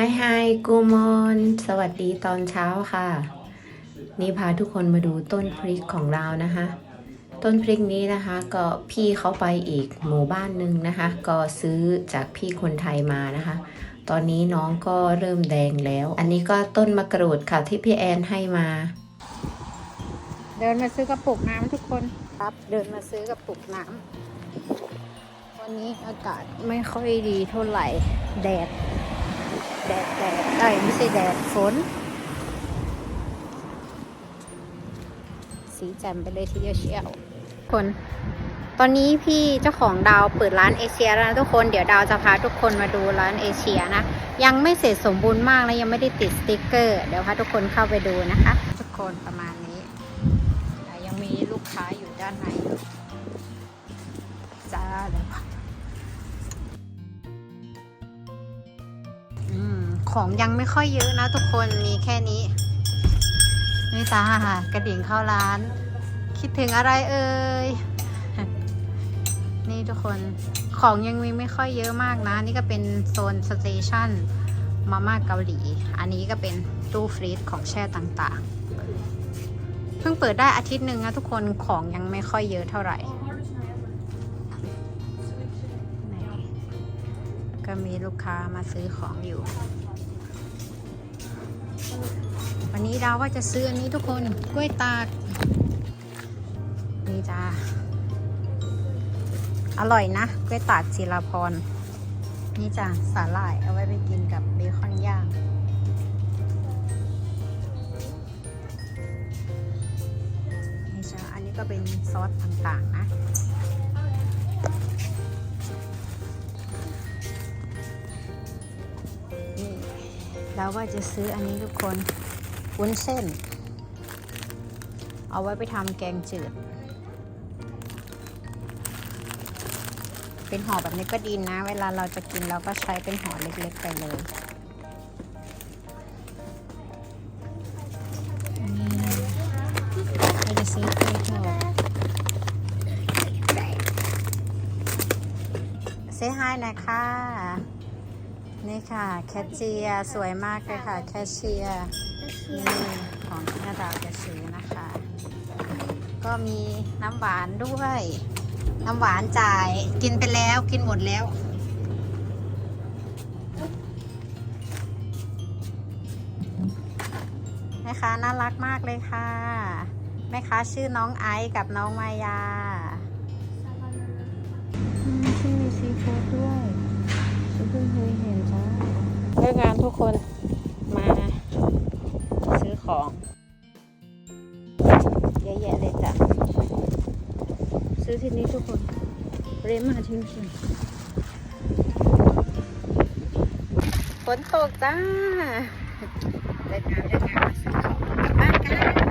ไฮไฮกูมอนสวัสดีตอนเช้าค่ะ นี่พาทุกคนมาดูต้นพริกของเรานะคะ ต้นพริกนี้นะคะ ก็พี่เขาไปอีกหมู่บ้านหนึ่งนะคะ ก็ซื้อจากพี่คนไทยมานะคะ ตอนนี้น้องก็เริ่มแดงแล้ว อันนี้ก็ต้นมะกรูดค่ะที่พี่แอนให้มา เดินมาซื้อกระปุกน้ำทุกคนครับ เดินมาซื้อกระปุกน้ำวันนี้อากาศไม่ค่อยดีเท่าไหร่แดด แดดแดดเอ้ไม่ใช่แดดฝน สีแจ่มไปเลยทีเดียวเชียวคน ตอนนี้พี่เจ้าของดาวเปิดร้านเอเชียแล้วนะทุกคนเดี๋ยวดาวจะพาทุกคนมาดูร้านเอเชียนะ ยังไม่เสร็จสมบูรณ์มากและยังไม่ได้ติดสติกเกอร์ เดี๋ยวพาทุกคนเข้าไปดูนะคะ ทุกคนประมาณนี้ยังมีลูกค้าอยู่ด้านในจ้าเดี๋ยว ของยังไม่ค่อยเยอะนะทุกคนมีแค่นี้นี่จ้ากระดิ่งเข้าร้าน คิดถึงอะไรเอ่ยนี่ทุกคนของยังมีไม่ค่อยเยอะมากนะ นี่ก็เป็นโซนสเตชันมาม่าเกาหลี อันนี้ก็เป็นตู้ฟรีซของแช่ต่างๆ เพิ่งเปิดได้อาทิตย์หนึ่งนะทุกคนของยังไม่ค่อยเยอะเท่าไหร่ ก็มีลูกค้ามาซื้อของอยู่ วันนี้ดาวว่าจะซื้ออันนี้ทุกคนกล้วยตากนี่จ้าอร่อยนะกล้วยตากศิลาพร นี่จ้าสาหร่ายเอาไว้ไปกินกับเบคอนย่างนี่จ้าอันนี้ก็เป็นซอสต่างๆนะ เราว่าจะซื้ออันนี้ทุกคนวุ้นเส้น เอาไว้ไปทำแกงจืด เป็นห่อแบบนี้ก็ดีนะ เวลาเราจะกินเราก็ใช้เป็นห่อเล็กๆไปเลยนี่เราจะซื้อกล้วยทอดเซฮายน่อยค่ะ นี่ค่ะ แคชเชียร์สวยมากเลยค่ะ แคชเชียร์นี่ของที่นาดาวจะซื้อนะคะ ก็มีน้ำหวานด้วย น้ำหวานจ่ายกินไปแล้วกินหมดแล้วแม่ค้าน่ารักมากเลยค่ะ แม่ค้าชื่อน้องไอซ์กับน้องมายาชื่อมีซีฟู้ดด้วย เพิ่งเคยเห็นจ้าเลิกงานทุกคนมาซื้อของ เยอะแยะเลยจ้ะ ซื้อที่นี่ทุกคนเรมาทิงชิงฝนตกจ้าเลิกงานเลิกงานมาซื้อของกลับบ้านกัน